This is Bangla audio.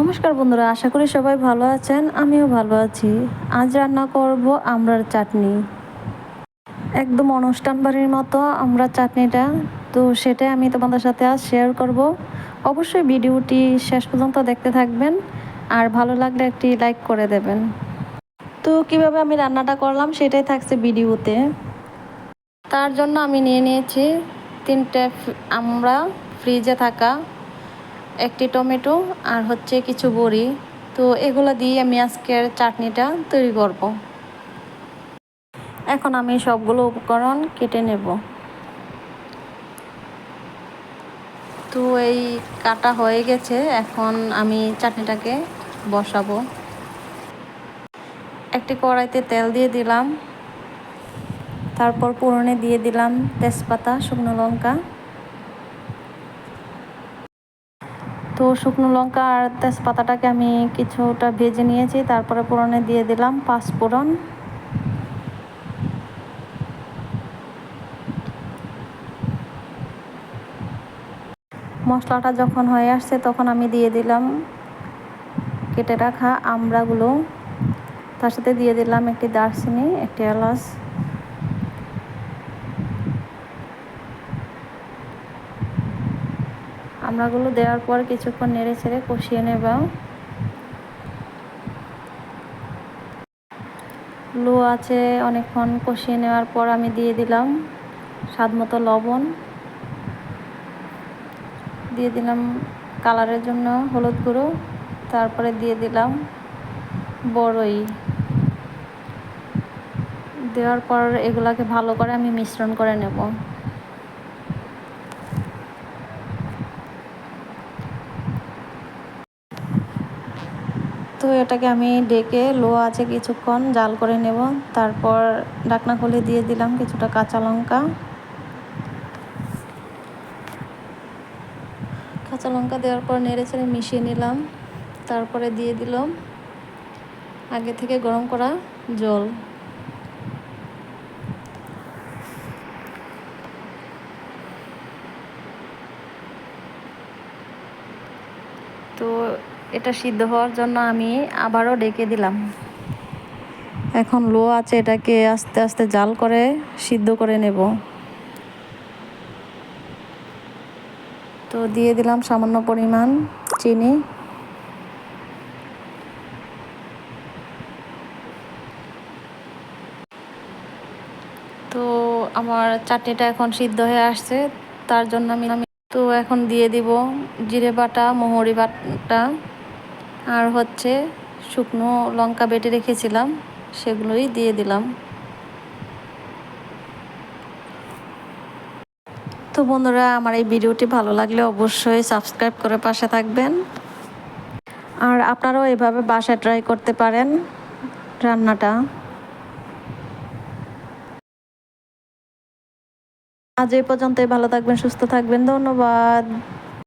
নমস্কার বন্ধুরা, আশা করি সবাই ভালো আছেন, আমিও ভালো আছি। আজ রান্না করব আমরার চাটনি। একদম অনুষ্ঠান বাড়ির মতো আমরা চাটনিটা, তো সেটাই আমি তোমাদের সাথে আজ শেয়ার করব। অবশ্যই ভিডিওটি শেষ পর্যন্ত দেখতে থাকবেন, আর ভালো লাগলে একটি লাইক করে দেবেন। তো কীভাবে আমি রান্নাটা করলাম সেটাই থাকছে ভিডিওতে। তার জন্য আমি নিয়ে নিয়েছি তিনটে আমরা ফ্রিজে থাকা একটি টমেটো আর হচ্ছে কিছু বড়ি। তো এগুলো দিয়ে আমি আজকের চাটনিটা তৈরি করব। এখন আমি সবগুলো উপকরণ কেটে নেব। তো এই কাটা হয়ে গেছে, এখন আমি চাটনিটাকে বসাবো। একটি কড়াইতে তেল দিয়ে দিলাম। তারপর পুরনে দিয়ে দিলাম তেজপাতা, শুকনো লঙ্কা। তো শুকনো লঙ্কা আর তেজপাতাটাকে আমি কিছুটা ভেজে নিয়েছি, তারপরে পুরনে দিয়ে দিলাম পাঁচ ফোড়ন। মশলাটা যখন হয়ে আসছে তখন আমি দিয়ে দিলাম কেটে রাখা আমড়াগুলো। তার সাথে দিয়ে দিলাম একটি দারচিনি, একটি এলাচ। আমড়াগুলো দেওয়ার পর কিছুক্ষণ নেড়ে ছেড়ে কষিয়ে নেব লো আছে, অনেকক্ষণ কষিয়ে নেওয়ার পর আমি দিয়ে দিলাম স্বাদ মতো লবণ। দিয়ে দিলাম কালারের জন্য হলুদ গুঁড়ো, তারপরে দিয়ে দিলাম বড়ই দেওয়ার পর এগুলাকে ভালো করে আমি মিশ্রণ করে নেব। এটাকে আমি ডেকে লো আছে কিছুক্ষণ, জাল করে নেব। তারপর ডাকনা খুলে দিয়ে দিলাম কিছুটা কাঁচা লঙ্কা। কাঁচা লঙ্কা দেওয়ার পর নেড়ে চেড়ে মিশিয়ে নিলাম। তারপরে দিয়ে দিলাম আগে থেকে গরম করা জল। তো এটা সিদ্ধ হওয়ার জন্য আমি আবারও ডেকে দিলাম। এখন লো আছে এটাকে আস্তে আস্তে জাল করে সিদ্ধ করে নেব। তো দিয়ে দিলাম সামান্য পরিমাণ চিনি। তো আমার চাটনিটা এখন সিদ্ধ হয়ে আসছে, তার জন্য আমি তো এখন দিয়ে দিব জিরে বাটা, মোহরি বাটা আর হচ্ছে শুকনো লঙ্কা বেটে রেখেছিলাম, সেগুলোই দিয়ে দিলাম। তো বন্ধুরা, আমার এই ভিডিওটি ভালো লাগলে অবশ্যই সাবস্ক্রাইব করে পাশে থাকবেন। আর আপনারাও এভাবে বাসায় ট্রাই করতে পারেন রান্নাটা। আজ এই পর্যন্তই ভালো থাকবেন সুস্থ থাকবেন ধন্যবাদ।